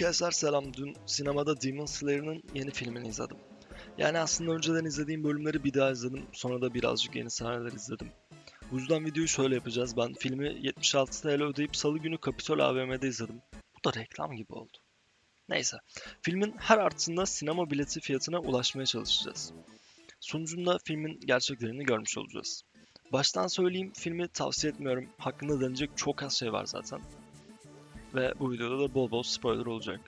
Arkadaşlar selam. Dün sinemada Demon Slayer'ın yeni filmini izledim. Yani aslında önceden izlediğim bölümleri bir daha izledim. Sonra da birazcık yeni sahneler izledim. Bu yüzden videoyu şöyle yapacağız. Ben filmi 76 TL ödeyip salı günü Kapitol AVM'de izledim. Bu da reklam gibi oldu. Neyse. Filmin her artısında sinema bileti fiyatına ulaşmaya çalışacağız. Sonucunda filmin gerçeklerini görmüş olacağız. Baştan söyleyeyim filmi tavsiye etmiyorum. Hakkında denecek çok az şey var zaten. Ve bu videoda da bol bol spoiler olacak.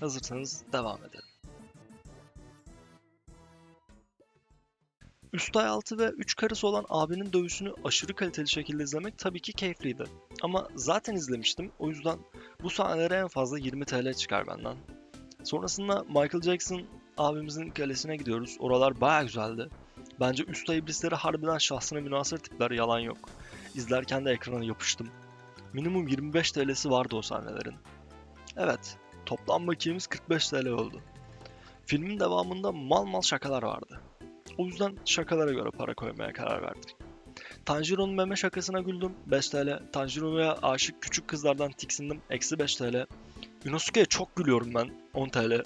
Hazırsanız devam edelim. Üst ay altı ve 3 karısı olan abinin dövüşünü aşırı kaliteli şekilde izlemek tabii ki keyifliydi. Ama zaten izlemiştim o yüzden bu sahnelere en fazla 20 TL çıkar benden. Sonrasında Michael Jackson abimizin kalesine gidiyoruz. Oralar baya güzeldi. Bence üst ay iblisleri harbiden şahsına münasır tipler yalan yok. İzlerken de ekrana yapıştım. Minimum 25 TL'si vardı o sahnelerin. Evet, toplam bakiyemiz 45 TL oldu. Filmin devamında mal mal şakalar vardı. O yüzden şakalara göre para koymaya karar verdik. Tanjiro'nun meme şakasına güldüm 5 TL. Tanjiro'ya aşık küçük kızlardan tiksindim eksi 5 TL. Yunosuke'ye çok gülüyorum ben 10 TL.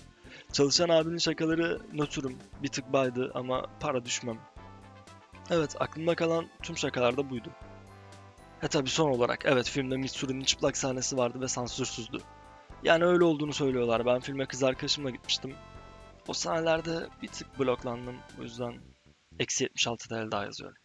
Çalışan abinin şakaları nötrüm. Bir tık baydı ama para düşmem. Evet aklımda kalan tüm şakalar da buydu. E tabi son olarak evet filmde Mitsuri'nin çıplak sahnesi vardı ve sansürsüzdü. Yani öyle olduğunu söylüyorlar. Ben filme kız arkadaşımla gitmiştim. O sahnelerde bir tık bloklandım. O yüzden eksi 76 TL daha yazıyorum.